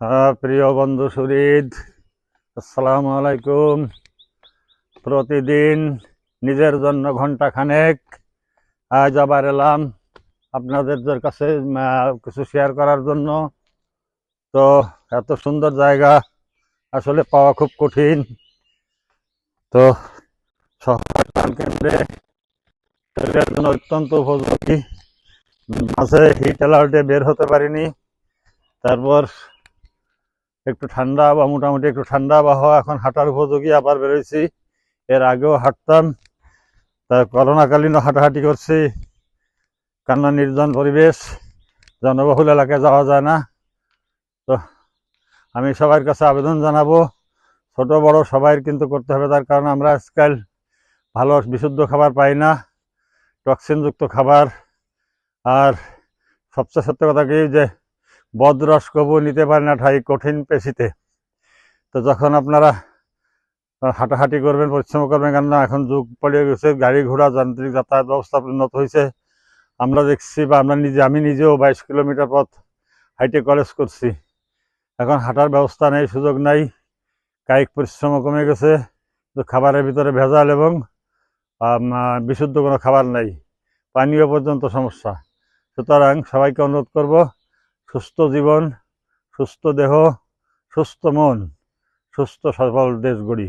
হ্যাঁ, প্রিয় বন্ধু সুরিদ আসসালামু আলাইকুম। প্রতিদিন নিজের জন্য ঘণ্টা খানেক আজ আবার এলাম আপনাদের কাছে কিছু শেয়ার করার জন্য। তো এত সুন্দর জায়গা আসলে পাওয়া খুব কঠিন। তো কেন্দ্রে শরীরের জন্য অত্যন্ত উপযোগী। মাঝে হিট অ্যালার্টে বের হতে পারিনি। তারপর একটু ঠান্ডা বা মোটামুটি একটু ঠান্ডা আবহাওয়া এখন হাঁটার উপযোগী, আবার বেরোইছি। এর আগেও হাঁটতাম, তা করোনাকালীনও হাঁটাহাঁটি করছি। কান্না নির্জন পরিবেশ, জনবহুল এলাকায় যাওয়া যায় না। তো আমি সবার কাছে আবেদন জানাব, ছোট বড় সবাই কিন্তু করতে হবে, তার কারণ আমরা আজকাল ভালো বিশুদ্ধ খাবার পাই না, টক্সিনযুক্ত খাবার। আর সবচেয়ে সত্য কথা কি যে বদরস কবু নিতে পারে না ঠাই কঠিন পেশিতে। তো যখন আপনারা হাঁটাহাঁটি করবেন, পরিশ্রম করবেন কেন না এখন যুগ পড়ে গেছে, গাড়ি ঘোড়া, যান্ত্রিক যাতায়াত ব্যবস্থা উন্নত হয়েছে। আমরা দেখছি বা আমরা নিজে, আমি নিজেও বাইশ কিলোমিটার পথ হাইটে কলেজ করছি। এখন হাঁটার ব্যবস্থা নেই, সুযোগ নাই, কায়িক পরিশ্রমও কমে গেছে, তো খাবারের ভিতরে ভেজাল এবং বিশুদ্ধ কোনো খাবার নাই। পানীয় পর্যন্ত সমস্যা। সুতরাং সবাইকে অনুরোধ করব সুস্থ জীবন সুস্থ দেহ সুস্থ মন সুস্থ সবল দেশ গড়ি।